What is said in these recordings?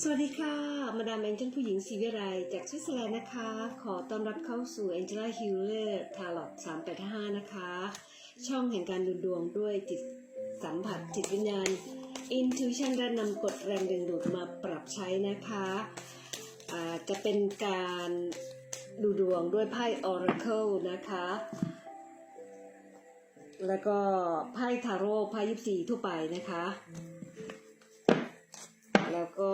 สวัสดีค่ะ มาดามแองเจิลผู้หญิงศรีวิไลจากสวิตเซอร์แลนด์นะคะ ขอต้อนรับเข้าสู่ Angela Healer Tarot 385 นะคะ ช่องแห่งการดูดวงด้วยจิตสัมผัสจิตวิญญาณ Intuition และนำกฎแรงดึงดูดมาปรับใช้นะคะจะเป็นการดูดวงด้วยไพ่ Oracle นะคะ แล้วก็ไพ่ทาโร่ไพ่ยิปซีทั่วไปนะคะ แล้วก็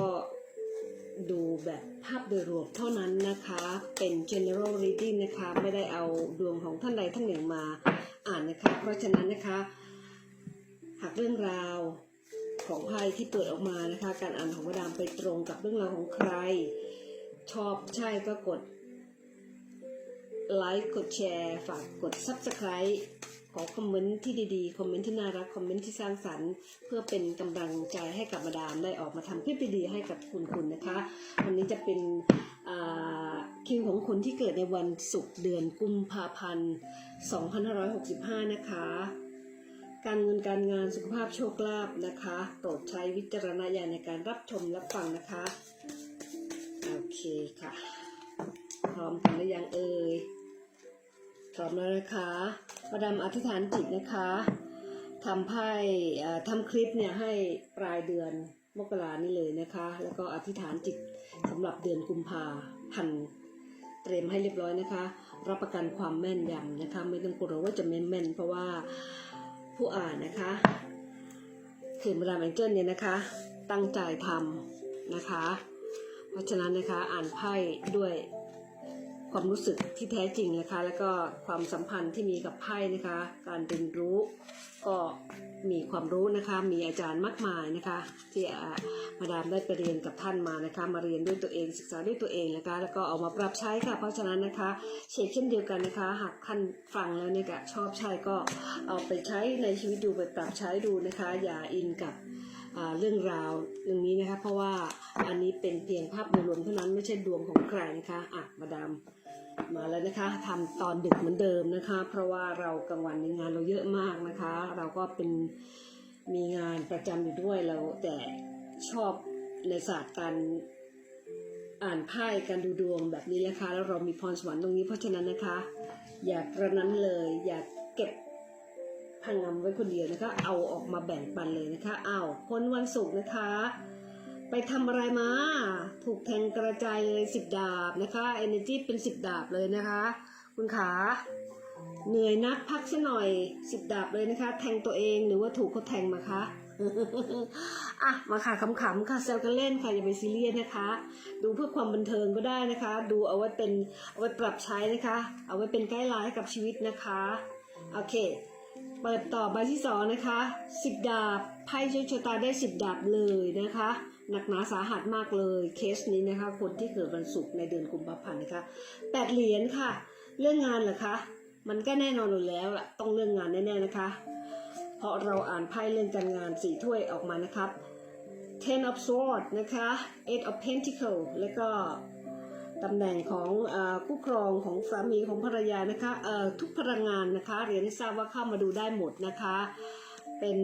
ดูแบบภาพโดยรวมเท่านั้นนะคะ เป็น general reading นะคะ ไม่ได้เอาดวงของท่านใดท่านหนึ่งมาอ่านนะคะ เพราะฉะนั้นนะคะ หากเรื่องราวของไพ่ที่เปิดออกมานะคะ การอ่านของมาดามไปตรงกับเรื่องราวของใคร ชอบใช่ก็กดไลค์กดแชร์ ฝากกด subscribe ขอคอมเมนต์ที่ดีๆ คอมเมนต์ที่น่ารัก คอมเมนต์ที่สร้างสรรค์ เพื่อเป็นกำลังใจให้กับมาดามได้ออกมาทำคลิปดีๆให้กับคุณคุณนะคะ วันนี้จะเป็นคิวของคนที่เกิดในวันศุกร์เดือนกุมภาพันธ์ 2565 นะคะ การเงินการงานสุขภาพโชคลาภนะคะ โปรดใช้วิจารณญาณในการรับชมรับฟังนะคะ โอเคค่ะ พร้อมกันหรือยังเอ่ย พร้อมแล้วนะคะมาดามอธิษฐานจิตนะคะทำไพ่ทำคลิปเนี่ยให้ปลายเดือนมกรานี่เลยนะคะ แล้วก็อธิษฐานจิตสำหรับเดือนกุมภาพันธ์เตรียมให้เรียบร้อยนะคะ รับประกันความแม่นยำนะคะ ไม่ต้องกลัวว่าจะไม่นแม่นเพราะว่าผู้อ่านนะคะคือมาดาแองเจิลเนี่ยนะคะ ตั้งใจทำนะคะ เพราะฉะนั้นนะคะอ่านไพ่ด้วย ความรู้สึกที่แท้จริงนะคะ แล้วก็ความสัมพันธ์ที่มีกับไพ่นะคะ การเรียนรู้ก็มีความรู้นะคะ มีอาจารย์มากมายนะคะ ที่อามาดามได้ไปเรียนกับท่านมานะคะ มาเรียนด้วยตัวเองศึกษาด้วยตัวเองนะคะ แล้วก็เอามาปรับใช้ค่ะ เพราะฉะนั้นนะคะเช่นเช่นเดียวกันนะคะ หากท่านฟังแล้วเนี่ยชอบใช้ก็เอาไปใช้ในชีวิตดูไปปรับใช้ดูนะคะ อย่าอินกับเรื่องราวเรื่องนี้นะคะ เพราะว่าอันนี้เป็นเพียงภาพรวมเท่านั้นไม่ใช่ดวงของใครนะคะอะมาดาม มาแล้วนะคะทำตอนดึกเหมือนเดิมนะคะ เพราะว่าเรากลางวันในงานเราเยอะมากนะคะ เราก็เป็นมีงานประจำอยู่ด้วยเราแต่ชอบในศาสตร์การอ่านไพ่การดูดวงแบบนี้นะคะ แล้วเรามีพรสวรรค์ตรงนี้เพราะฉะนั้นนะคะ อย่ากระนั้นเลย อย่าเก็บพังงำไว้คนเดียวนะคะ เอาออกมาแบ่งปันเลยนะคะเอาคนวันศุกร์นะคะ ไปทำอะไรมา ถูกแทงกระจายเลยสิบดาบนะคะ energy เป็นสิบดาบเลยนะคะ คุณขาเหนื่อยนักพักซะหน่อยสิบดาบเลยนะคะ แทงตัวเองหรือว่าถูกเขาแทงมาคะอะมาค่ะขำๆค่ะแซวกันเล่นค่ะอย่าไปซีเรียสนะคะ ดูเพื่อความบันเทิงก็ได้นะคะ ดูเอาไว้เป็นเอาไว้ปรับใช้นะคะ เอาไว้เป็นไกด์ไลน์ให้กับชีวิตนะคะโอเค เปิดต่อใบที่สองนะคะสิบดาบไพ่โชคชะตาได้สิบดาบเลยนะคะ หนักหนาสาหัสมากเลยเคสนี้นะคะ คนที่เกิดวันศุกร์ในเดือนกุมภาพันธ์นะคะแปดเหรียญค่ะ เรื่องงานเหรอคะมันก็แน่นอนอยู่แล้วล่ะต้องเรื่องงานแน่ๆนะคะ เพราะเราอ่านไพ่เรื่องการงานสี่ถ้วยออกมานะครับ ten of swords นะคะ eight of pentacles แล้วก็ ตำแหน่งของอคู่ครองของสามีของภรรยานะคะทุกพลังงานนะคะเรียนให้ทราบว่าเข้ามาดูได้หมดนะคะ เป็น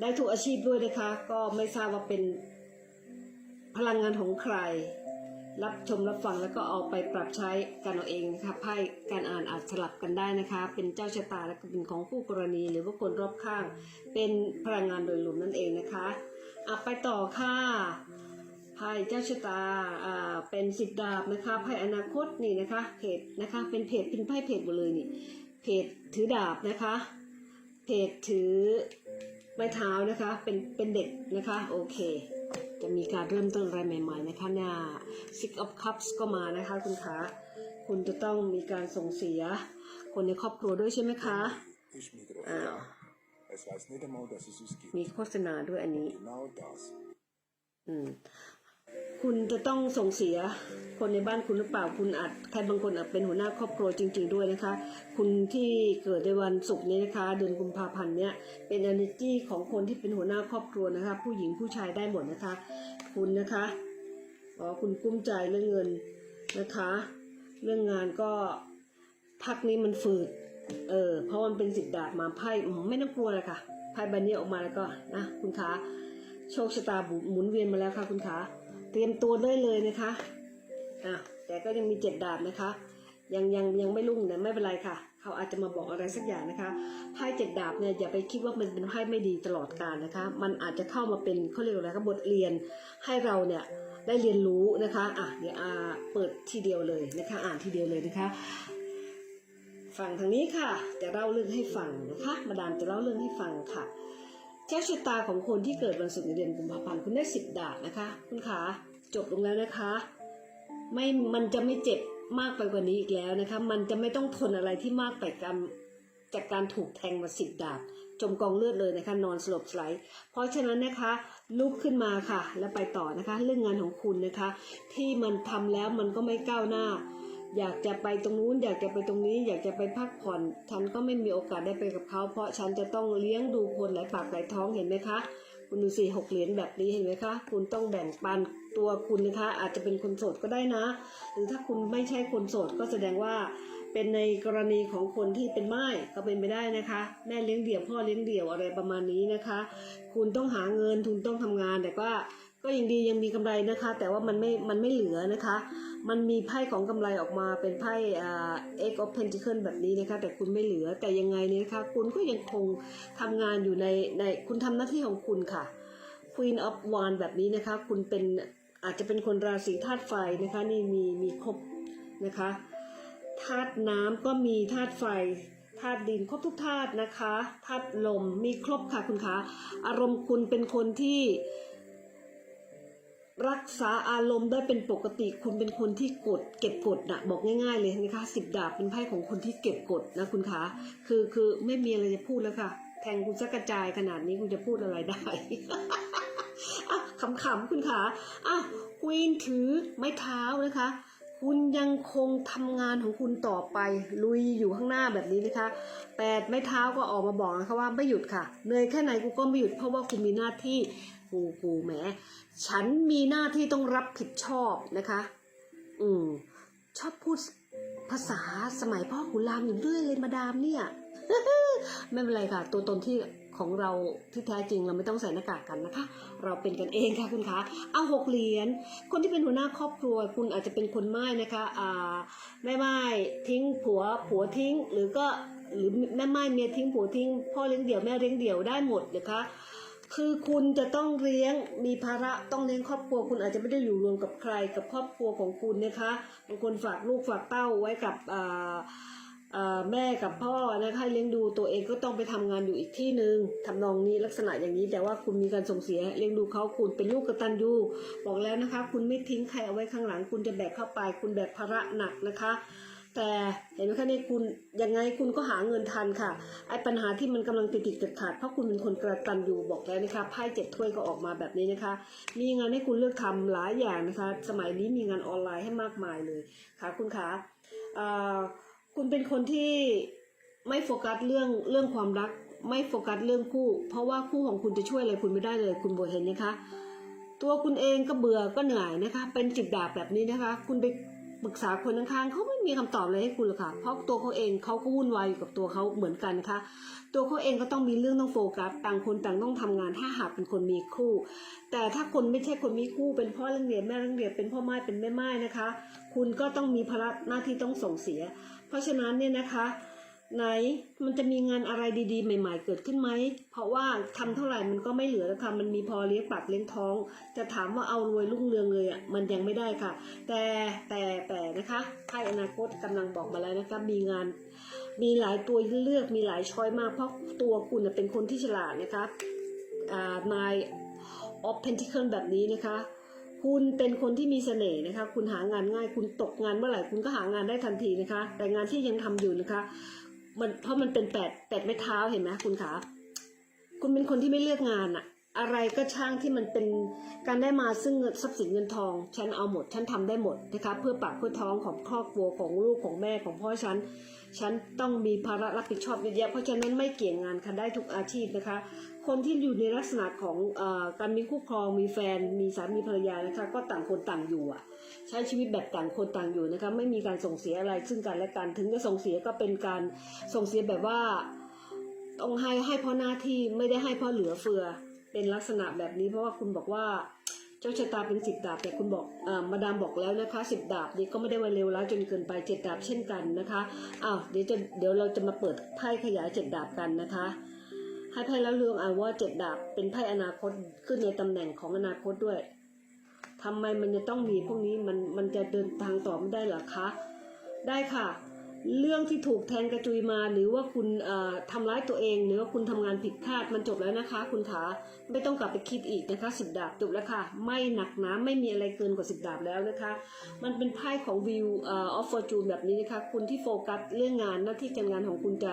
ได้ทุกอาชีพด้วยนะคะ ก็ไม่ทราบว่าเป็นพลังงานของใคร รับชมรับฟังแล้วก็เอาไปปรับใช้กันเอาเองนะคะไพ่การอ่านอาจสลับกันได้นะคะ เป็นเจ้าชะตาและเป็นของคู่กรณีหรือว่าคนรอบข้าง เป็นพลังงานโดยรวมนั่นเองนะคะอะไปต่อค่ะ ไพ่เจ้าชะตาอ่าเป็นสิบดาบนะคะไพ่อนาคตนี่นะคะเพจนะคะเป็นเพจเป็นไพ่เพจหมดเลยนี่เพจถือดาบนะคะเพจถือไม้เท้านะคะเป็นเป็นเด็กนะคะโอเค จะมีการเริ่มต้นอะไรใหม่ๆนะคะเนี่ย Six of Cups ก็มานะคะคุณคะคุณจะต้องมีการส่งเสียคนในครอบครัวด้วยใช่ไหมคะ Ich Mikrofon. Ah. Es weiß nicht einmal, dass es es gibt. มีโฆษณาด้วยอันนี้ Genau das. อืม คุณจะต้องส่งเสียคนในบ้านคุณหรือเปล่าคุณอาจใครบางคนอาจเป็นหัวหน้าครอบครัวจริง ๆด้วยนะคะ คุณที่เกิดในวันศุกร์นี้นะคะ เดือนกุมภาพันธ์เนี้ยเป็น energy ของคนที่เป็นหัวหน้าครอบครัวนะคะ ผู้หญิงผู้ชายได้หมดนะคะ คุณนะคะอ๋อคุณกุ้มใจเรื่องเงินนะคะ เรื่องงานก็พักนี้มันฝืดเออเพราะมันเป็นสิบดาบมาไพ่ไม่ต้องกลัวเลยค่ะไพ่ใบนี้ออกมาแล้วก็นะคุณคะโชคชะตาหมุนเวียนมาแล้วค่ะคุณขา เตรียมตัวได้เลยนะคะอะแต่ก็ยังมีเจ็ดดาบนะคะ ยังยังยังไม่รุ่งนะไม่เป็นไรค่ะ เขาอาจจะมาบอกอะไรสักอย่างนะคะไพ่เจ็ดดาบเนี่ยอย่าไปคิดว่ามันเป็นไพ่ไม่ดีตลอดกาลนะคะ มันอาจจะเข้ามาเป็นเขาเรียกอะไรคะบทเรียนให้เราเนี่ยได้เรียนรู้นะคะอะเดี๋ยวอาเปิดทีเดียวเลยนะคะ อ่านทีเดียวเลยนะคะฝั่งทางนี้ค่ะ จะเล่าเรื่องให้ฟังนะคะ มาดามจะเล่าเรื่องให้ฟังค่ะ เจ้าชะตาของคนที่เกิดวันศุกร์ในเดือนกุมภาพันธ์คุณได้สิบดาบนะคะ คุณขาจบลงแล้วนะคะ ไม่มันจะไม่เจ็บมากไปกว่านี้อีกแล้วนะคะ มันจะไม่ต้องทนอะไรที่มากไปกับจากการถูกแทงมาสิบดาบ จมกองเลือดเลยนะคะนอนสลบสไลด์เพราะฉะนั้นนะคะลุกขึ้นมาค่ะ แล้วไปต่อนะคะ เรื่องงานของคุณนะคะ ที่มันทำแล้วมันก็ไม่ก้าวหน้า อยากจะไปตรงนู้นอยากจะไปตรงนี้ อยากจะไปพักผ่อน ฉันก็ไม่มีโอกาสได้ไปกับเขาเพราะฉันจะต้องเลี้ยงดูคนหลายปากหลายท้องเห็นไหมคะ คุณดูสิหกเหรียญแบบนี้เห็นไหมคะ คุณต้องแบ่งปันตัวคุณนะคะ อาจจะเป็นคนโสดก็ได้นะ หรือถ้าคุณไม่ใช่คนโสดก็แสดงว่าเป็นในกรณีของคนที่เป็นไม้ก็เป็นไปได้นะคะ แม่เลี้ยงเดี่ยวพ่อเลี้ยงเดี่ยวอะไรประมาณนี้นะคะ คุณต้องหาเงินทุนต้องทำงานแต่ว่า ก็ยังดียังมีกำไรนะคะ แต่ว่ามันไม่มันไม่เหลือนะคะ มันมีไพ่ของกำไรออกมาเป็นไพ่เอ่า Eight of Pentacles แบบนี้นะคะ แต่คุณไม่เหลือแต่ยังไงเนี่ยนะคะ คุณก็ยังคงทำงานอยู่ในในคุณทำหน้าที่ของคุณค่ะ Queen of Wands แบบนี้นะคะ คุณเป็นอาจจะเป็นคนราศีธาตุไฟนะคะ นี่มีมีครบนะคะธาตุน้ำก็มีธาตุไฟธาตุดินครบทุกธาตุนะคะธาตุลมมีครบค่ะคุณคะอารมณ์คุณเป็นคนที่ รักษาอารมณ์ได้เป็นปกติคุณเป็นคนที่กด เก็บกดนะบอกง่ายๆเลยนะคะสิบดาบเป็นไพ่ของคนที่เก็บกดนะคุณคะคือคือไม่มีอะไรจะพูดแล้วค่ะ แทงคุณสักระจายขนาดนี้คุณจะพูดอะไรได้อะขำๆคุณขาอะควีนถือไม้เท้านะคะ คุณยังคงทำงานของคุณต่อไป ลุยอยู่ข้างหน้าแบบนี้นะคะแปดไม้เท้าก็ออกมาบอกนะคะว่าไม่หยุดค่ะเหนื่อยแค่ไหนกูก็ไม่หยุดเพราะว่าคุณมีหน้าที่ กูกูแหมฉันมีหน้าที่ต้องรับผิดชอบนะคะ อืมชอบพูดภาษาสมัยพ่อขุนรามอยู่เรื่อยเลยมาดามเนี่ยไม่เป็นไรค่ะ ตัวตนที่ของเราที่แท้จริงเราไม่ต้องใส่หน้ากากกันนะคะ เราเป็นกันเองค่ะคุณคะเอาหกเหรียญคนที่เป็นหัวหน้าครอบครัว คุณอาจจะเป็นคนไม้นะคะอ่าแม่ไม้ทิ้งผัวผัวทิ้ง หรือก็หรือแม่ไม้เมียทิ้งผัวทิ้ง พ่อเลี้ยงเดี่ยวแม่เลี้ยงเดี่ยวได้หมดนะคะ คือคุณจะต้องเลี้ยงมีภาระต้องเลี้ยงครอบครัว คุณอาจจะไม่ได้อยู่รวมกับใครกับครอบครัวของคุณนะคะบางคนฝากลูกฝากเต้าไว้กับอ่าแม่กับพ่อนะคะเลี้ยงดูตัวเองก็ต้องไปทำงานอยู่อีกที่หนึ่งทำนองนี้ลักษณะอย่างนี้แต่ว่าคุณมีการส่งเสียเลี้ยงดูเขาคุณเป็นลูกกตัญญูบอกแล้วนะคะ คุณไม่ทิ้งใครเอาไว้ข้างหลัง คุณจะแบกเข้าไป คุณแบกภาระหนักนะคะ แต่เห็นไหมคะเนี่ยคุณยังไงคุณก็หาเงินทันค่ะไอ้ปัญหาที่มันกำลังติดติดขัดขัดเพราะคุณเป็นคนกระตันอยู่บอกแล้วนะคะไพ่เจ็ดถ้วยก็ออกมาแบบนี้นะคะ มีงานให้คุณเลือกทำหลายอย่างนะคะ สมัยนี้มีงานออนไลน์ให้มากมายเลยค่ะคุณคะอ่าคุณเป็นคนที่ไม่โฟกัสเรื่องเรื่องความรัก ไม่โฟกัสเรื่องคู่ เพราะว่าคู่ของคุณจะช่วยอะไรคุณไม่ได้เลยคุณโบเห็นนะคะตัวคุณเองก็เบื่อก็เหนื่อยนะคะ เป็นจิบดาบแบบนี้นะคะ คุณไป ปรึกษาคนข้างๆเขาไม่มีคำตอบอะไรให้คุณหรอกค่ะ เพราะตัวเขาเองเขาก็วุ่นวายอยู่กับตัวเขาเหมือนกันนะคะ ตัวเขาเองก็ต้องมีเรื่องต้องโฟกัสต่างคนต่างต้องทำงานถ้าหากเป็นคนมีคู่ แต่ถ้าคนไม่ใช่คนมีคู่ เป็นพ่อเลี้ยงเดี่ยวแม่เลี้ยงเดี่ยวเป็นพ่อไม้เป็นแม่ไม้นะคะ คุณก็ต้องมีภาระหน้าที่ต้องส่งเสีย เพราะฉะนั้นเนี่ยนะคะ ไหนมันจะมีงานอะไรดีๆ ใหม่ ๆ เกิดขึ้นไหม เพราะว่าทำเท่าไหร่มันก็ไม่เหลือแล้วค่ะมันมีพอเลี้ยงปากเลี้ยงท้อง จะถามว่าเอารวยรุ่งเรืองเลยอะมันยังไม่ได้ค่ะ แต่แต่แต่นะคะไพ่อนาคตกำลังบอกมาแล้วนะคะมีงาน มีหลายตัวเลือกมีหลายช้อยมากเพราะตัวคุณเป็นคนที่ฉลาดนะคะอ่านายออฟเพนทิเคิลแบบนี้นะคะคุณเป็นคนที่มีเสน่ห์นะคะ คุณหางานง่าย คุณตกงานเมื่อไหร่ คุณก็หางานได้ทันทีนะคะ แต่งานที่ยังทำอยู่นะคะ มันเพราะมันเป็นแปดแปดไม้เท้าเห็นไหมคุณขาคุณเป็นคนที่ไม่เลือกงานอะอะไรก็ช่างที่มันเป็นการได้มาซึ่งเงินทรัพย์สินเงินทอง ฉันเอาหมด ฉันทำได้หมดนะคะเพื่อปากเพื่อท้องของครอบครัวของลูกของแม่ของพ่อฉัน ฉันต้องมีภาระรับผิดชอบเยอะแยะเพราะฉะนั้นไม่เกี่ยงงานค่ะได้ทุกอาชีพนะคะ คนที่อยู่ในลักษณะของอการมีคู่ครองมีแฟน มีสามีภรรยานะคะ ก็ต่างคนต่างอยู่อะ ใช้ชีวิตแบบต่างคนต่างอยู่นะคะไม่มีการส่งเสียอะไรซึ่งกันและกันถึงจะส่งเสียก็เป็นการส่งเสียแบบว่าต้องให้ให้เพราะหน้าที่ไม่ได้ให้เพราะเหลือเฟือเป็นลักษณะแบบนี้เพราะว่าคุณบอกว่าเจ้าชะตาเป็นสิบดาบแต่คุณบอกอมาดามบอกแล้วนะคะสิบดาบนี้ก็ไม่ได้ว่าเร็วร้ายจนเกินไปเจ็ดดาบเช่นกันนะคะอ้าวเดี๋ยวจะเดี๋ยวเราจะมาเปิดไพ่ขยายเจ็ดดาบกันนะคะให้ไพ่แล้วเรืองอ่านว่าเจ็ดดาบเป็นไพ่อนาคตขึ้นในตำแหน่งของอนาคตด้วย ทำไมมันจะต้องมีพวกนี้มันมันจะเดินทางต่อไม่ได้หรอคะ ได้ค่ะ เรื่องที่ถูกแทงกระจุยมา หรือว่าคุณทำร้ายตัวเอง หรือว่าคุณทำงานผิดพลาดมันจบแล้วนะคะ คุณขาไม่ต้องกลับไปคิดอีกนะคะสิบดาบจบแล้วค่ะ ไม่หนักหนาไม่มีอะไรเกินกว่าสิบดาบแล้วนะคะ มันเป็นไพ่ของวิวออฟฟอร์จูนแบบนี้นะคะ คุณที่โฟกัสเรื่องงานหน้าที่การงานของคุณจะ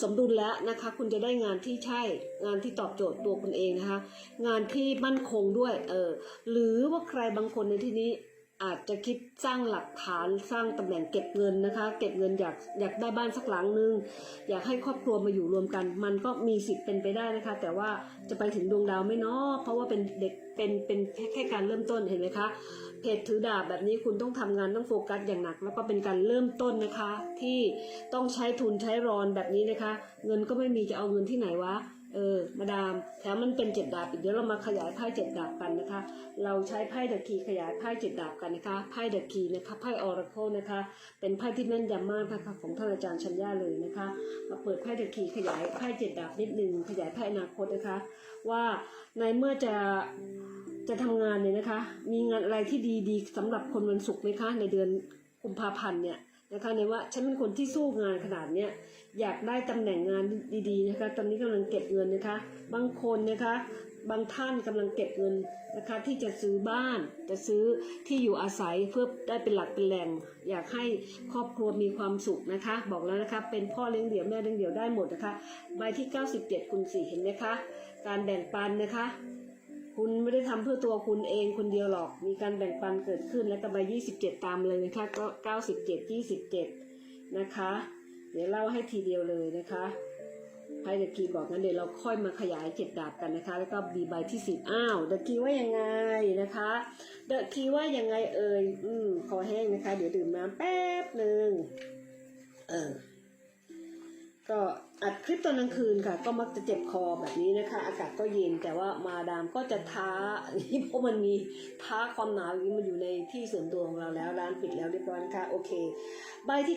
สมดุลแล้วนะคะ คุณจะได้งานที่ใช่งานที่ตอบโจทย์ตัวคุณเองนะคะ งานที่มั่นคงด้วยเออหรือว่าใครบางคนในที่นี้ อาจจะคิดสร้างหลักฐานสร้างตำแหน่งเก็บเงินนะคะ เก็บเงินอยากอยากได้บ้านสักหลังนึง อยากให้ครอบครัวมาอยู่รวมกัน มันก็มีสิทธิ์เป็นไปได้นะคะ แต่ว่าจะไปถึงดวงดาวไม่เนาะเพราะว่าเป็นเด็กเป็นเป็นแค่แค่การเริ่มต้นเห็นไหมคะเพจถือดาบแบบนี้คุณต้องทำงานต้องโฟกัสอย่างหนัก แล้วก็เป็นการเริ่มต้นนะคะ ที่ต้องใช้ทุนใช้รอนแบบนี้นะคะ เงินก็ไม่มีจะเอาเงินที่ไหนวะ เออมาดามแถมมันเป็นเจ็ดดาบอีกเดี๋ยวเรามาขยายไพ่เจ็ดดาบกันนะคะ เราใช้ไพ่เดอะคีขยายไพ่เจ็ดดาบกันนะคะไพ่เดอะคีนะคะไพ่ออราโคนะคะ เป็นไพ่ที่แม่นยำมากนะคะของท่านอาจารย์ชัญญาเลยนะคะ มาเปิดไพ่เดอะคีขยายไพ่เจ็ดดาบนิดนึงขยายไพ่อนาคตนะคะ ว่าในเมื่อจะจะทำงานเนี่ยนะคะ มีงานอะไรที่ดีๆสำหรับคนวันศุกร์ไหมคะในเดือนกุมภาพันธ์เนี่ย นะคะในว่าฉันเป็นคนที่สู้งานขนาดเนี้ยอยากได้ตำแหน่งงานดีๆนะคะ ตอนนี้กำลังเก็บเงินนะคะ บางคนนะคะบางท่านกำลังเก็บเงินนะคะที่จะซื้อบ้านจะซื้อที่อยู่อาศัยเพื่อได้เป็นหลักเป็นแหล่ง อยากให้ครอบครัวมีความสุขนะคะ บอกแล้วนะคะเป็นพ่อเลี้ยงเดี่ยวแม่เลี้ยงเดี่ยวได้หมดนะคะใบที่ 97 คุณสี่เห็นไหมคะการแบ่งปันนะคะ คุณไม่ได้ทำเพื่อตัวคุณเองคนเดียวหรอก มีการแบ่งปันเกิดขึ้นแล้วก็ใบ27 ตามเลยนะคะก็97 27 นะคะ เดี๋ยวเล่าให้ทีเดียวเลยนะคะไพ่เดกีบอกงั้นเดี๋ยวเราค่อยมาขยายเจ็ดดาบกันนะคะ แล้วก็บีใบที่สิบอ้าวเดะกีว่ายังไงนะคะเดกีว่ายังไงเอ่ยอืมคอแห้งนะคะ เดี๋ยวดื่มน้ำแป๊บหนึ่งเออ ก็อัดคลิปตอนกลางคืนค่ะ ก็มักจะเจ็บคอแบบนี้นะคะ อากาศก็เย็นแต่ว่ามาดามก็จะท้านี่เพราะมันมีท้าความหนาวอย่างนี้มันอยู่ในที่ส่วนตัวของเราแล้วร้านปิดแล้วเรียบร้อยนะคะโอเค ใบที่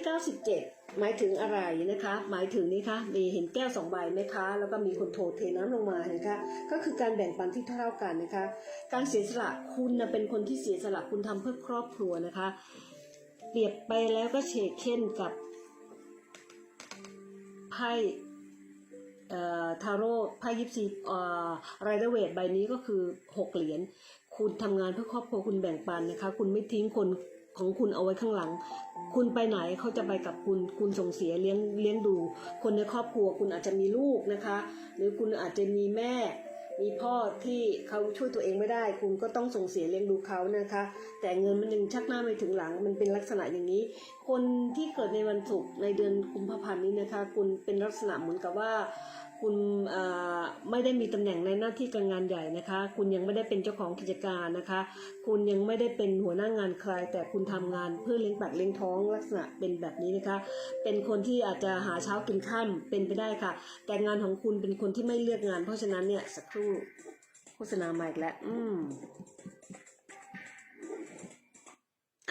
97 หมายถึงอะไรนะคะ หมายถึงนี่คะมีเห็นแก้วสองใบไหมคะ แล้วก็มีคนโทเทน้ำลงมานะคะก็คือการแบ่งปันที่เท่ากันนะคะ การเสียสละคุณนะเป็นคนที่เสียสละคุณทำเพื่อครอบครัวนะคะ เปรียบไปแล้วก็เชกเช่นกับ ไพ่เอ่อทาโร่ไพ่ยิปซีเอ่อไรเดอร์เวทใบนี้ก็คือหกเหรียญ คุณทำงานเพื่อครอบครัวคุณแบ่งปันนะคะ คุณไม่ทิ้งคนของคุณเอาไว้ข้างหลัง คุณไปไหนเขาจะไปกับคุณ คุณส่งเสียเลี้ยงเลี้ยงดู คนในครอบครัวคุณอาจจะมีลูกนะคะ หรือคุณอาจจะมีแม่ มีพ่อที่เขาช่วยตัวเองไม่ได้ คุณก็ต้องส่งเสียเลี้ยงดูเขานะคะ แต่เงินมันยังชักหน้าไม่ถึงหลัง มันเป็นลักษณะอย่างนี้ คนที่เกิดในวันศุกร์ในเดือนกุมภาพันธ์นี้นะคะ คุณเป็นลักษณะเหมือนกับว่า คุณไม่ได้มีตำแหน่งในหน้าที่การงานใหญ่นะคะ คุณยังไม่ได้เป็นเจ้าของกิจการนะคะ คุณยังไม่ได้เป็นหัวหน้างานใคร แต่คุณทำงานเพื่อเลี้ยงปากเลี้ยงท้องลักษณะเป็นแบบนี้นะคะ เป็นคนที่อาจจะหาเช้ากินค่ำเป็นไปได้ค่ะ แต่งานของคุณเป็นคนที่ไม่เลือกงาน เพราะฉะนั้นเนี่ยสักครู่โฆษณาใหม่อีกแล้วอืม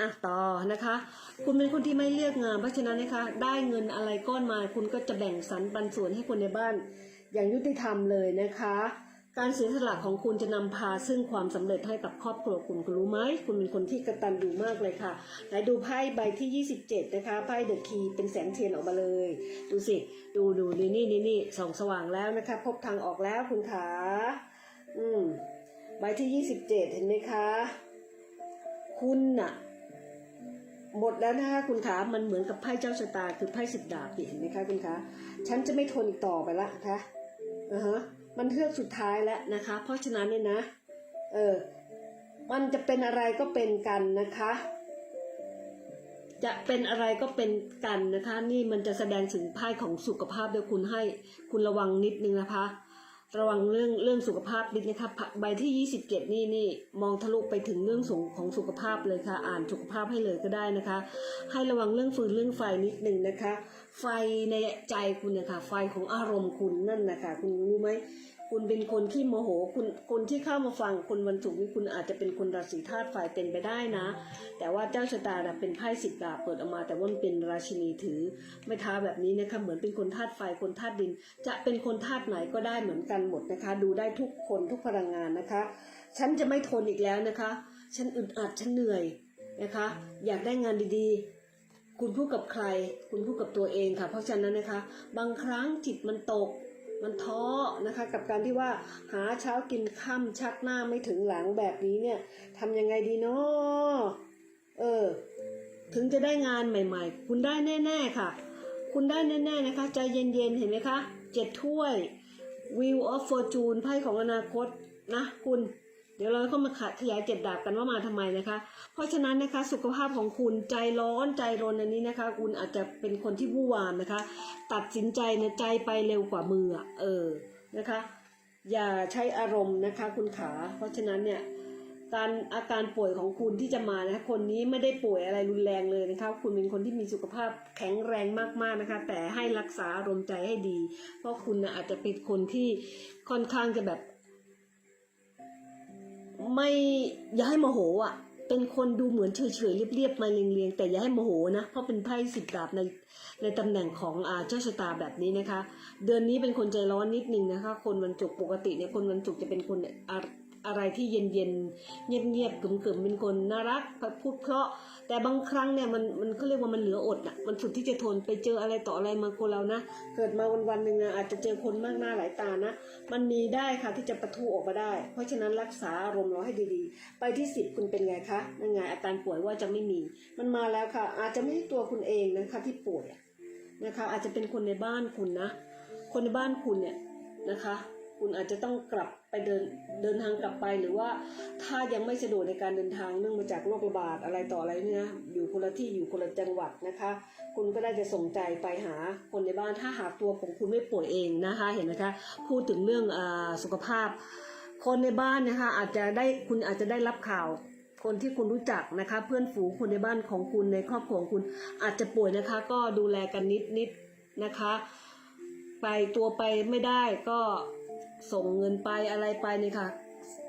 อะต่อนะคะ คุณเป็นคนที่ไม่เลือกงานเพราะฉะนั้นนะคะ ได้เงินอะไรก้อนมา คุณก็จะแบ่งสรรปันส่วนให้คนในบ้าน อย่างยุติธรรมเลยนะคะ การเสียสละของคุณจะนำพาซึ่งความสำเร็จให้กับครอบครัวคุณคุณรู้ไหมคุณเป็นคนที่กระตันดูมากเลยค่ะไหนดูไพ่ใบที่ 27 นะคะไพ่เดอะคีเป็นแสงเทียนออกมาเลย ดูสิดูดูนี่นี่นี่นี่ส่องสว่างแล้วนะคะ พบทางออกแล้วคุณขาอืมใบที่ 27 เห็นไหมคะ คุณน่ะ หมดแล้วนะคะคุณคะมันเหมือนกับไพ่เจ้าชะตาคือไพ่สิบดาบเห็นไหมคะคุณคะฉันจะไม่ทนอีกต่อไปละนะคะอ่าฮะมันเทือกสุดท้ายแล้วนะคะ เพราะฉะนั้นเนี่ยนะเออมันจะเป็นอะไรก็เป็นกันนะคะ จะเป็นอะไรก็เป็นกันนะคะ นี่มันจะแสดงถึงไพ่ของสุขภาพเดี๋ยวคุณให้คุณระวังนิดนึงนะคะ ระวังเรื่องเรื่องสุขภาพนิดนะคะใบที่ 27 นี่นี่มองทะลุไปถึงเรื่องสูงของสุขภาพเลยค่ะ อ่านสุขภาพให้เลยก็ได้นะคะ ให้ระวังเรื่องฟืนเรื่องไฟนิดหนึ่งนะคะ ไฟในใจคุณนะคะไฟของอารมณ์คุณนั่นนะคะคุณรู้ไหม คุณเป็นคนที่โมโห คุณคนที่เข้ามาฟังคุณวันศุกร์นี้คุณอาจจะเป็นคนราศีธาตุไฟเป็นไปได้นะ แต่ว่าเจ้าชะตาเป็นไพ่สิบดาบเปิดออกมา แต่ว่ามันเป็นราชินีถือไม่ท้าแบบนี้นะคะเหมือนเป็นคนธาตุไฟคนธาตุดิน จะเป็นคนธาตุไหนก็ได้เหมือนกันหมดนะคะ ดูได้ทุกคนทุกพลังงานนะคะ ฉันจะไม่ทนอีกแล้วนะคะ ฉันอึดอัดฉันเหนื่อยนะคะ อยากได้งานดีๆ คุณพูดกับใคร คุณพูดกับตัวเองค่ะ เพราะฉะนั้นนะคะ บางครั้งจิตมันตก มันท้อนะคะกับการที่ว่าหาเช้ากินค่ำชักหน้าไม่ถึงหลังแบบนี้เนี่ยทำยังไงดีเนาะเออ ถึงจะได้งานใหม่ ๆ คุณได้แน่ ๆ ค่ะ คุณได้แน่ ๆ นะคะ ใจเย็น ๆ เห็นไหมคะเจ็ดถ้วย Wheel of Fortune ไพ่ของอนาคตนะคุณ ดี๋ยวเราเข้ามาขยายเจ็ดดาบกันว่ามาทำไมนะคะ เพราะฉะนั้นนะคะสุขภาพของคุณใจร้อนใจรนอันนี้นะคะ คุณอาจจะเป็นคนที่วู่วามนะคะ ตัดสินใจเนี่ยใจไปเร็วกว่ามือเออนะคะ อย่าใช้อารมณ์นะคะ คุณขา เพราะฉะนั้นเนี่ยการอาการป่วยของคุณที่จะมานะคะคนนี้ไม่ได้ป่วยอะไรรุนแรงเลยนะคะคุณเป็นคนที่มีสุขภาพแข็งแรงมากๆนะคะ แต่ให้รักษาอารมณ์ใจให้ดี เพราะคุณนะอาจจะเป็นคนที่ค่อนข้างจะแบบ ไม่อย่าให้โมโหอะ เป็นคนดูเหมือนเฉยๆเรียบๆมาเรียงๆแต่อย่าให้โมโหนะ เพราะเป็นไพ่สิบดาบในในตำแหน่งของอาเจ้าชะตาแบบนี้นะคะ เดือนนี้เป็นคนใจร้อนนิดนึงนะคะ คนวันจุกปกติเนี่ยคนวันจุกจะเป็นคน อะไรที่เย็นๆเงียบๆกึ่มๆเป็นคนน่ารักพูดเพราะ แต่บางครั้งเนี่ยมันมันเขาเรียกว่ามันเหลืออดอะมันสุดที่จะทนไปเจออะไรต่ออะไรมาคนเรานะเกิดมาวันวันหนึ่งนะอาจจะเจอคนมากหน้าหลายตานะ มันมีได้ค่ะที่จะประทุออกมาได้ เพราะฉะนั้นรักษาอารมณ์เราให้ดีๆ ไปที่สิบคุณเป็นไงคะนั่นไงอาการป่วยว่าจะไม่มี มันมาแล้วค่ะ อาจจะไม่ใช่ตัวคุณเองนะคะที่ป่วยนะคะ อาจจะเป็นคนในบ้านคุณนะ คนในบ้านคุณเนี่ยนะคะ คุณอาจจะต้องกลับไปเดินเดินทางกลับไปหรือว่าถ้ายังไม่สะดวกในการเดินทางเนื่องมาจากโรคระบาดอะไรต่ออะไรเนี่ยอยู่คนละที่อยู่คนละจังหวัดนะคะ คุณก็ได้จะส่งใจไปหาคนในบ้านถ้าหากตัวของคุณไม่ป่วยเองนะคะ เห็นไหมคะพูดถึงเรื่องอสุขภาพ คนในบ้านนะคะอาจจะได้คุณอาจจะได้รับข่าวคนที่คุณรู้จักนะคะ เพื่อนฝูงคนในบ้านของคุณในครอบครัวของคุณอาจจะป่วยนะคะ ก็ดูแลกันนิดนิดนะคะ ไปตัวไปไม่ได้ก็ ส่งเงินไปอะไรไปเนี่ยค่ะ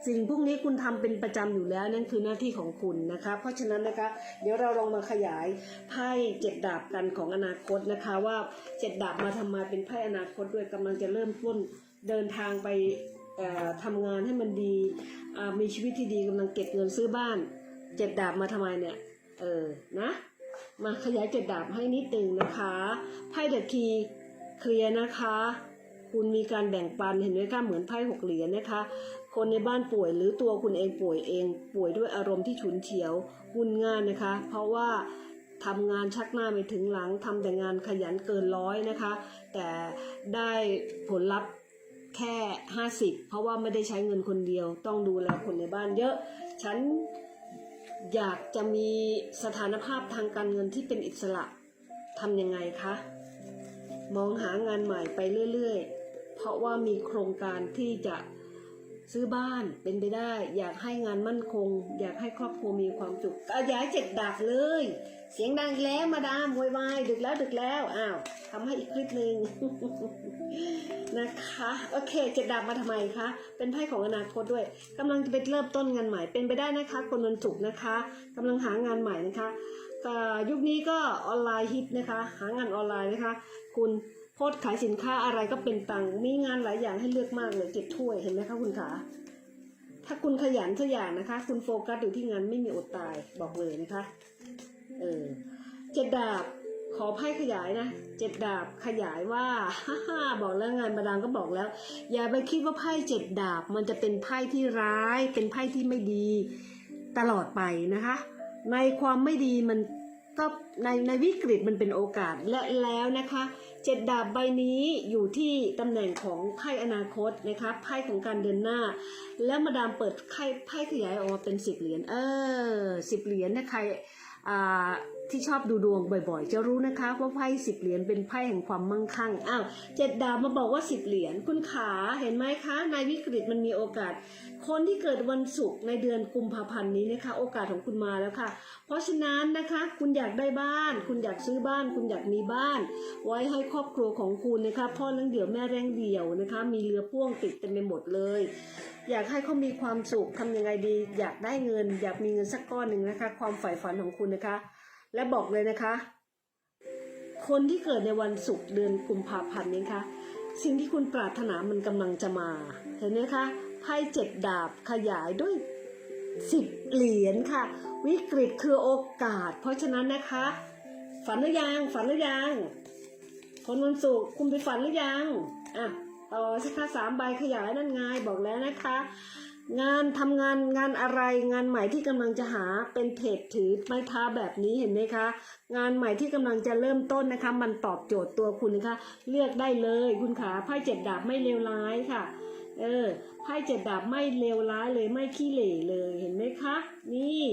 สิ่งพวกนี้คุณทำเป็นประจำอยู่แล้วนั่นคือหน้าที่ของคุณนะคะ เพราะฉะนั้นนะคะ เดี๋ยวเราลองมาขยายไพ่เจ็ดดาบกันของอนาคตนะคะว่าเจ็ดดาบมาทำมาเป็นไพ่อนาคตด้วยกำลังจะเริ่มต้นเดินทางไปเอ่อทำงานให้มันดีมีชีวิตที่ดีกำลังเก็บเงินซื้อบ้านเจ็ดดาบมาทำไมเนี่ยเออนะมาขยายเจ็ดดาบให้นิดนึงนะคะไพ่เดอะคีเคลียร์นะคะ คุณมีการแบ่งปันเห็นไหมคะเหมือนไพ่หกเหรียญนะคะ คนในบ้านป่วยหรือตัวคุณเองป่วยเอง ป่วยด้วยอารมณ์ที่ฉุนเฉียววุ่นง่านนะคะ เพราะว่าทำงานชักหน้าไม่ถึงหลังทำแต่งานขยันเกินร้อยนะคะ แต่ได้ผลลัพธ์แค่ 50 เพราะว่าไม่ได้ใช้เงินคนเดียว ต้องดูแลคนในบ้านเยอะ ฉันอยากจะมีสถานภาพทางการเงินที่เป็นอิสระทำยังไงคะ มองหางานใหม่ไปเรื่อย ๆ เพราะว่ามีโครงการที่จะซื้อบ้านเป็นไปได้ อยากให้งานมั่นคง อยากให้ครอบครัวมีความสุขก็ย้ายเจ็ดดาบเลย เสียงดังแล้วมาดามวยวายดึกแล้วดึกแล้วอ้าวทำให้อีกคลิปหนึ่งนะคะโอเคเจ็ดดาบมาทำไมคะเป็นไพ่ของอนาคตด้วยกำลังจะไปเริ่มต้นงานใหม่เป็นไปได้นะคะ คนวันศุกร์นะคะกำลังหางานใหม่นะคะยุคนี้ก็ออนไลน์ฮิตนะคะ หางานออนไลน์นะคะ คุณ โพสขายสินค้าอะไรก็เป็นตังค์มีงานหลายอย่างให้เลือกมากเลยเจ็ดถ้วยเห็นไหมคะคุณขาถ้าคุณขยันสักอย่างนะคะ คุณโฟกัสอยู่ที่งานไม่มีอดตายบอกเลยนะคะเออเจ็ดดาบขอไพ่ขยายนะเจ็ดดาบขยายว่าฮ่าฮ่าบอกแล้วงานบาดาลก็บอกแล้ว อย่าไปคิดว่าไพ่เจ็ดดาบ มันจะเป็นไพ่ที่ร้าย เป็นไพ่ที่ไม่ดี ตลอดไปนะคะ ในความไม่ดีมัน ก็ในในวิกฤตมันเป็นโอกาสและแล้วนะคะเจ็ดดาบใบนี้อยู่ที่ตำแหน่งของไพ่อนาคตนะคะไพ่ของการเดินหน้า แล้วมาดามเปิดไพ่ไพ่ขยายออกมาเป็นสิบเหรียญเออสิบเหรียญนะใครอ่า ที่ชอบดูดวงบ่อยๆ จะรู้นะคะว่าไพ่สิบเหรียญเป็นไพ่แห่งความมั่งคั่งอ้าวเจ็ดดาวมาบอกว่าสิบเหรียญคุณขาเห็นไหมคะในวิกฤตมันมีโอกาส คนที่เกิดวันศุกร์ในเดือนกุมภาพันธ์นี้นะคะ โอกาสของคุณมาแล้วค่ะ เพราะฉะนั้นนะคะ คุณอยากได้บ้าน คุณอยากซื้อบ้าน คุณอยากมีบ้าน ไว้ให้ครอบครัวของคุณนะคะพ่อเลี้ยงเดี่ยวแม่แรงเดี่ยวนะคะ มีเรือพ่วงติดเต็มไปหมดเลยอยากให้เขามีความสุขทำยังไงดี อยากได้เงิน อยากมีเงินสักก้อนหนึ่งนะคะ ความใฝ่ฝันของคุณนะคะ และบอกเลยนะคะ คนที่เกิดในวันศุกร์เดือนกุมภาพันธ์นี้คะสิ่งที่คุณปรารถนามันกำลังจะมา เห็นไหมคะไพ่เจ็ดดาบขยายด้วยสิบเหรียญค่ะ วิกฤตคือโอกาส เพราะฉะนั้นนะคะ ฝันหรือยังฝันหรือยังคนวันศุกร์คุณไปฝันหรือยังอะต่อสักค่ะสามใบขยายนั่นไงบอกแล้วนะคะ งานทำงานงานอะไรงานใหม่ที่กำลังจะหาเป็นเพจถือไม้เท้าแบบนี้เห็นไหมคะ งานใหม่ที่กำลังจะเริ่มต้นนะคะ มันตอบโจทย์ตัวคุณนะคะ เลือกได้เลยคุณขาไพ่เจ็ดดาบไม่เลวร้ายค่ะ เออไพ่เจ็ดดาบไม่เลวร้ายเลยไม่ขี้เหร่เลยเห็นไหมคะ นี่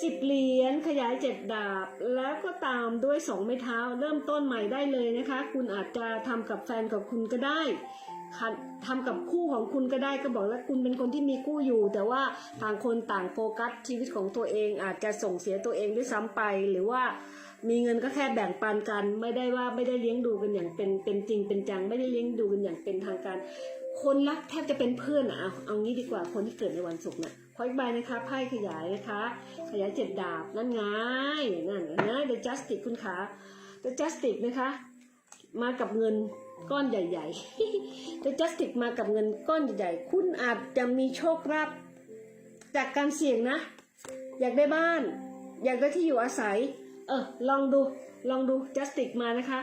สิบเหรียญขยายเจ็ดดาบ แล้วก็ตามด้วยสองไม้เท้า เริ่มต้นใหม่ได้เลยนะคะ คุณอาจจะทำกับแฟนกับคุณก็ได้ ทำกับคู่ของคุณก็ได้ก็บอกแล้วคุณเป็นคนที่มีคู่อยู่ แต่ว่าต่างคนต่างโฟกัสชีวิตของตัวเอง อาจจะส่งเสียตัวเองด้วยซ้ำไป หรือว่ามีเงินก็แค่แบ่งปันกัน ไม่ได้ว่าไม่ได้เลี้ยงดูกันอย่างเป็นเป็นจริงเป็นจัง ไม่ได้เลี้ยงดูกันอย่างเป็นทางการ คนรักแทบจะเป็นเพื่อนอะเอาเอางี้ดีกว่าคนที่เกิดในวันศุกร์น่ะขออีกใบนะคะไพ่ขยายนะคะ ขยายเจ็ดดาบนั่นไงนั่นนะ The Justice คุณขา The Justice นะคะ มากับเงิน ก้อนใหญ่ๆ The Justice มากับเงินก้อนใหญ่ๆ คุณอาจจะมีโชคลาภจากการเสี่ยงนะ อยากได้บ้าน อยากได้ที่อยู่อาศัย เออ ลองดู ลองดู Justice มานะคะ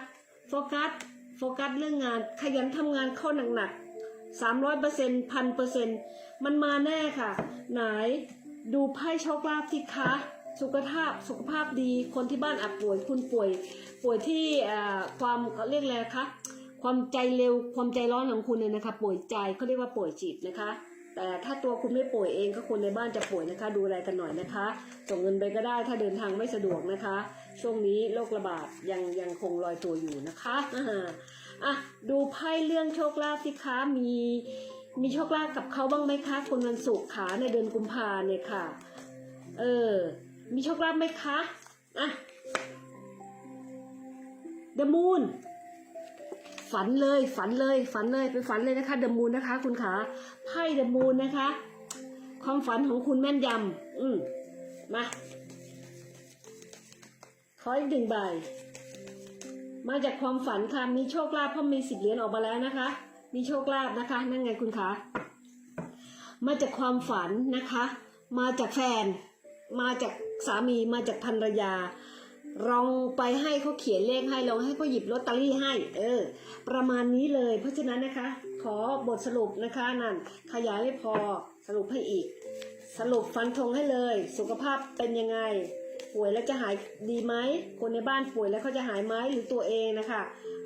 โฟกัส โฟกัสเรื่องงาน ขยันทำงานเข้าหนักๆสามร้อยเปอร์เซ็นต์พันเปอร์เซ็นต์มันมาแน่ค่ะ ไหน ดูไพ่โชคลาภที่คะสุขภาพสุขภาพดีคนที่บ้านอับป่วยคุณป่วย ป่วยที่ความเขาเรียกอะไรคะ ความใจเร็วความใจร้อนของคุณเนี่ยนะคะ ป่วยใจเขาเรียกว่าป่วยจิตนะคะ แต่ถ้าตัวคุณไม่ป่วยเองก็คนในบ้านจะป่วยนะคะ ดูแลกันหน่อยนะคะ ส่งเงินไปก็ได้ถ้าเดินทางไม่สะดวกนะคะ ช่วงนี้โรคระบาดยังยังคงลอยตัวอยู่นะคะอะดูไพ่เรื่องโชคลาภสิคะมีมีโชคลาภกับเขาบ้างไหมคะคนวันศุกร์ขาในเดือนกุมภาเนี่ยค่ะ เออ มีโชคลาภไหมคะอะ The Moon ฝันเลยฝันเลยฝันเลยไปฝันเลยนะคะ The Moon นะคะ คุณขาไพ่ The Moon นะคะ ความฝันของคุณแม่นยำอืมมาขออีกหนึ่งใบมาจากความฝันค่ะมีโชคลาภเพราะมีสิบเหรียญออกมาแล้วนะคะ มีโชคลาภนะคะ นั่นไงคุณคะมาจากความฝันนะคะ มาจากแฟน มาจากสามีมาจากภรรยา ลองไปให้เขาเขียนเลขให้ลองให้เขาหยิบลอตเตอรี่ให้ เออ ประมาณนี้เลย เพราะฉะนั้นนะคะ ขอบทสรุปนะคะนั่นขยายไม่พอสรุปให้อีก สรุปฟันธงให้เลย สุขภาพเป็นยังไง ป่วยแล้วจะหายดีไหมคนในบ้านป่วยแล้วเขาจะหายไหมหรือตัวเองนะคะ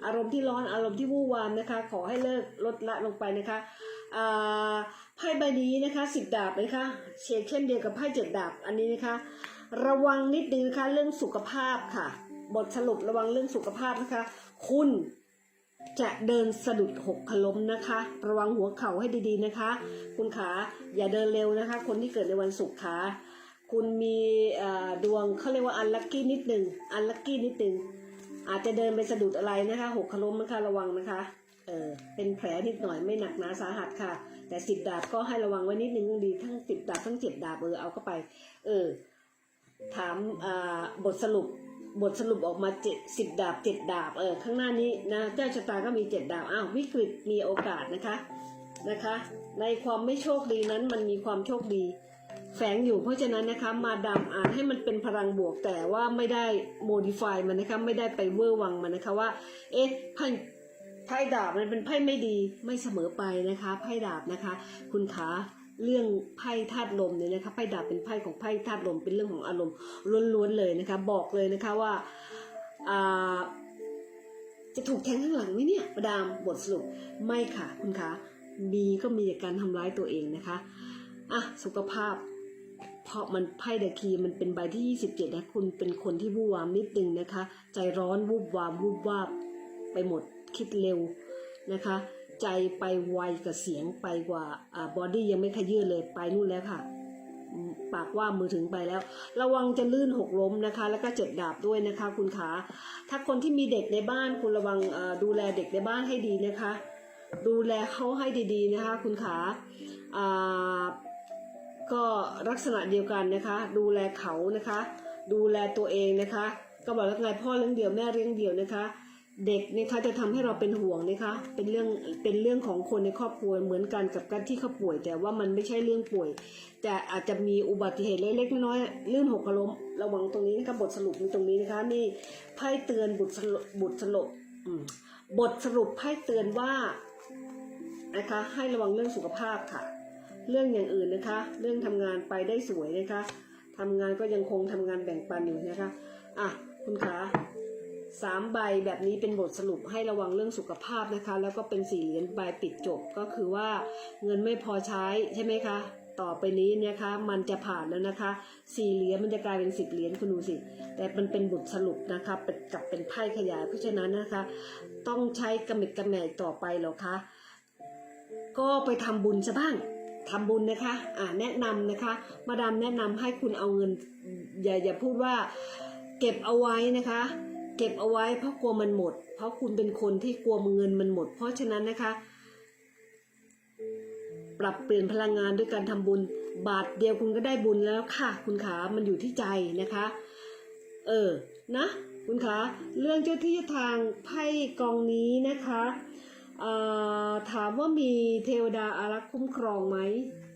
อารมณ์ที่ร้อนอารมณ์ที่วู่วามนะคะ ขอให้เลิกลดละลงไปนะคะอ่าไพ่ใบนี้นะคะสิบดาบนะคะเชกเช่นเดียวกับไพ่เจ็ดดาบอันนี้นะคะ ระวังนิดนึงนะคะเรื่องสุขภาพค่ะ บทสรุประวังเรื่องสุขภาพนะคะ คุณจะเดินสะดุดหกขล้มนะคะ ระวังหัวเข่าให้ดีๆนะคะ คุณขาอย่าเดินเร็วนะคะ คนที่เกิดในวันศุกร์ขาคุณมีดวงเขาเรียกว่าอันลัคกี้นิดหนึ่งอันลัคกี้นิดหนึ่งอาจจะเดินไปสะดุดอะไรนะคะหกขล้มนะคะระวังนะคะเออเป็นแผลนิดหน่อยไม่หนักหนาสาหัสค่ะ แต่สิบดาบก็ให้ระวังไว้นิดนึงดีทั้งสิบดาบทั้งเจ็ดดาบเออเอาเข้าไป เออ ถามบทสรุปบทสรุปออกมาเจ็ดสิบดาบเจ็ดดาบเออข้างหน้านี้นะเจ้าชะตาก็มีเจ็ดดาบอ้าววิกฤตมีโอกาสนะคะนะคะ ในความไม่โชคดีนั้นมันมีความโชคดี แฝงอยู่เพราะฉะนั้นนะคะมาดามอ่านให้มันเป็นพลังบวกแต่ว่าไม่ได้โมดิฟายมันนะคะไม่ได้ไปเวอร์วังมันนะคะว่า เอ๊ะไพ่ไพ่ดาบมันเป็นไพ่ไม่ดีไม่เสมอไปนะคะไพ่ดาบนะคะ คุณขา เรื่องไพ่ธาตุลมเนี่ยนะคะไพ่ดาบเป็นไพ่ของไพ่ธาตุลมเป็นเรื่องของอารมณ์ล้วนๆเลยนะคะ บอกเลยนะคะว่าอาจะถูกแทงข้างหลังไหมเนี่ยประดามบทสรุปไม่ค่ะคุณคะมีก็มีแต่การทำร้ายตัวเองนะคะอะสุขภาพเพราะมันไพ่เดคีมันเป็นใบที่ 27 นะคุณเป็นคนที่วู่วามนิดนึงนะคะ ใจร้อนวูบวามวูบวาบไปหมดคิดเร็วนะคะ ใจไปไวกับเสียงไปกว่าบอดี้ยังไม่ขยื่นเลยไปนู่นแล้วค่ะ ปากว่ามือถึงไปแล้ว ระวังจะลื่นหกล้มนะคะ แล้วก็เจ็บดาบด้วยนะคะ คุณขาถ้าคนที่มีเด็กในบ้านคุณระวังดูแลเด็กในบ้านให้ดีนะคะ ดูแลเขาให้ดีๆนะคะ คุณขาอ่าก็ลักษณะเดียวกันนะคะ ดูแลเขานะคะ ดูแลตัวเองนะคะ ก็บอกแล้วไงพ่อเลี้ยงเดี่ยวแม่เลี้ยงเดี่ยวนะคะ เด็กนะคะจะทำให้เราเป็นห่วงนะคะเป็นเรื่องเป็นเรื่องของคนในครอบครัวเหมือนกันกับการที่เขาป่วย แต่ว่ามันไม่ใช่เรื่องป่วย แต่อาจจะมีอุบัติเหตุเล็กๆน้อยๆลื่นหกล้มระวังตรงนี้นะคะบทสรุปมีตรงนี้นะคะนี่ไพ่เตือนบทสรุปบทสรุปบทสรุปไพ่เตือนว่านะคะให้ระวังเรื่องสุขภาพค่ะ เรื่องอย่างอื่นนะคะ เรื่องทำงานไปได้สวยนะคะ ทำงานก็ยังคงทำงานแบ่งปันอยู่นะคะอะคุณคะ สามใบแบบนี้เป็นบทสรุปให้ระวังเรื่องสุขภาพนะคะ แล้วก็เป็นสี่เหรียญใบปิดจบก็คือว่าเงินไม่พอใช้ใช่ไหมคะ ต่อไปนี้นะคะมันจะผ่านแล้วนะคะสี่เหรียญมันจะกลายเป็นสิบเหรียญคุณดูสิ แต่มันเป็นบทสรุปนะคะเป็นกับเป็นไพ่ขยาย เพราะฉะนั้นนะคะ ต้องใช้กระเม็ดกระแหม่ต่อไปหรอคะก็ไปทำบุญซะบ้างทำบุญนะคะ อ่าแนะนำนะคะ มาดามแนะนำให้คุณเอาเงิน อย่าอย่าพูดว่าเก็บเอาไว้นะคะ เก็บเอาไว้เพราะกลัวมันหมด เพราะคุณเป็นคนที่กลัวเงินมันหมด เพราะฉะนั้นนะคะ ปรับเปลี่ยนพลังงานด้วยการทำบุญ บาทเดียวคุณก็ได้บุญแล้วค่ะ คุณขามันอยู่ที่ใจนะคะ เออนะคุณขาเรื่องเจ้าที่ทางไพ่กองนี้นะคะถามว่ามีเทวดาอารักษ์คุ้มครองไหม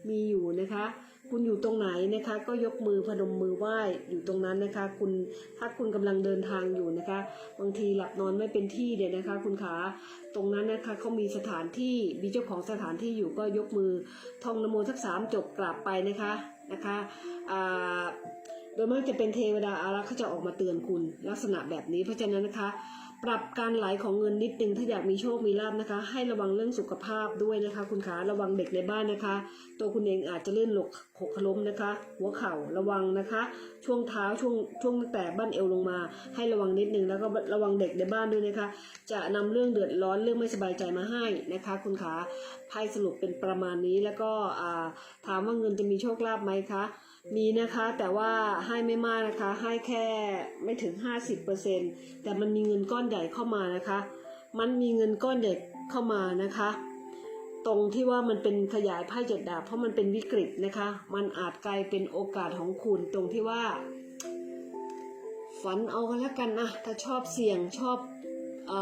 มีอยู่นะคะ คุณอยู่ตรงไหนนะคะ ก็ยกมือพนมมือไหว้อยู่ตรงนั้นนะคะ คุณถ้าคุณกำลังเดินทางอยู่นะคะ บางทีหลับนอนไม่เป็นที่เนี่ยนะคะ คุณขาตรงนั้นนะคะเขามีสถานที่มีเจ้าของสถานที่อยู่ก็ยกมือท่องนโมสักสามจบกราบไปนะคะนะคะอ่าโดยมากจะเป็นเทวดาอารักษ์เขาจะออกมาเตือนคุณลักษณะแบบนี้เพราะฉะนั้นนะคะ ปรับการไหลของเงินนิดนึงถ้าอยากมีโชคมีลาบนะคะ ให้ระวังเรื่องสุขภาพด้วยนะคะ คุณขาระวังเด็กในบ้านนะคะ ตัวคุณเองอาจจะเลื่อนหลกหกล้มนะคะ หัวเข่าระวังนะคะ ช่วงเท้าช่วงช่วงตั้งแต่บั้นเอวลงมา ให้ระวังนิดนึงแล้วก็ระวังเด็กในบ้านด้วยนะคะ จะนำเรื่องเดือดร้อนเรื่องไม่สบายใจมาให้นะคะ คุณขาไพ่สรุปเป็นประมาณนี้แล้วก็ถามว่าเงินจะมีโชคลาภไหมคะ มีนะคะแต่ว่าให้ไม่มากนะคะ ให้แค่ไม่ถึง 50%แต่มันมีเงินก้อนใหญ่เข้ามานะคะ มันมีเงินก้อนใหญ่เข้ามานะคะ ตรงที่ว่ามันเป็นขยายไพ่เจ็ดดาบเพราะมันเป็นวิกฤตนะคะ มันอาจกลายเป็นโอกาสของคุณตรงที่ว่า ฝันเอากันแล้วกันนะถ้าชอบเสี่ยงชอบอ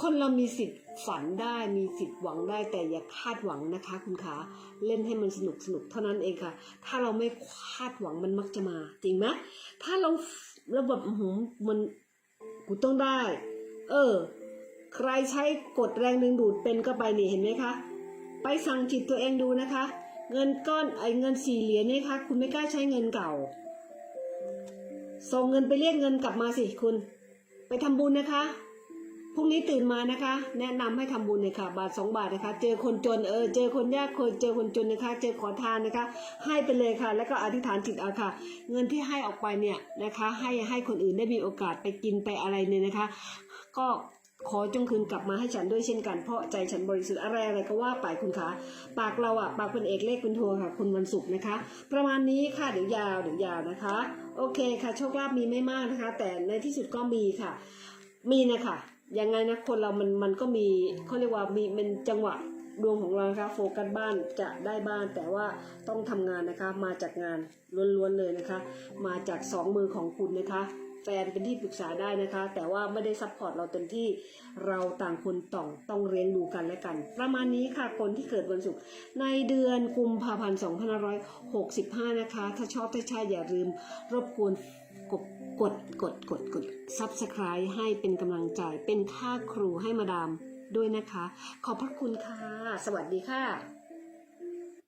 คนเรามีสิทธิ์ฝันได้มีสิทธิ์หวังได้แต่อย่าคาดหวังนะคะ คุณขาเล่นให้มันสนุกสนุกเท่านั้นเองค่ะ ถ้าเราไม่คาดหวังมันมักจะมา จริงไหมถ้าเราเราแบบหือมันกูต้องได้ เออ ใครใช้กดแรงดึงดูดเป็นก็ไปนี่เห็นไหมคะไปสั่งจิตตัวเองดูนะคะ เงินก้อนไอ้เงินสี่เหรียญนี่คะคุณไม่กล้าใช้เงินเก่าส่งเงินไปเรียกเงินกลับมาสิคุณ ไปทำบุญนะคะ พรุ่งนี้ตื่นมานะคะ แนะนำให้ทำบุญเลยค่ะ บาทสองบาทนะคะ เจอคนจนเออเจอคนยากคนเจอคนจนนะคะ เจอขอทานนะคะ ให้ไปเลยค่ะ แล้วก็อธิษฐานจิตเอาค่ะ เงินที่ให้ออกไปเนี่ยนะคะ ให้ให้คนอื่นได้มีโอกาสไปกินไปอะไรเนี่ยนะคะ ก็ขอจงคืนกลับมาให้ฉันด้วยเช่นกันเพราะใจฉันบริสุทธิ์อะไรอะไรก็ว่าไปคุณคะปากเราอะปากคุณเอกเลขคุณโทรค่ะคุณวันศุกร์นะคะ ประมาณนี้ค่ะเดี๋ยวยาวเดี๋ยวยาวนะคะ โอเคค่ะโชคลาภมีไม่มากนะคะ แต่ในที่สุดก็มีค่ะ มีนะคะ ยังไงนะคนเรามันมันก็มีเขาเรียกว่ามีเป็นจังหวะดวงของเรานะคะโฟกัสบ้านจะได้บ้านแต่ว่าต้องทำงานนะคะมาจากงานล้วนๆเลยนะคะ มาจากสองมือของคุณนะคะแฟนเป็นที่ปรึกษาได้นะคะ แต่ว่าไม่ได้ซัพพอร์ตเราเต็มที่เราต่างคนต้องต้องเลี้ยงดูกันและกัน ประมาณนี้ค่ะคนที่เกิดวันศุกร์ในเดือนกุมภาพันธ์2565 นะคะ ถ้าชอบถ้าใช่อย่าลืมรบกวน กดกดกดกด subscribe ให้เป็นกำลังใจเป็นค่าครูให้มาดามด้วยนะคะ ขอบพระคุณค่ะ สวัสดีค่ะ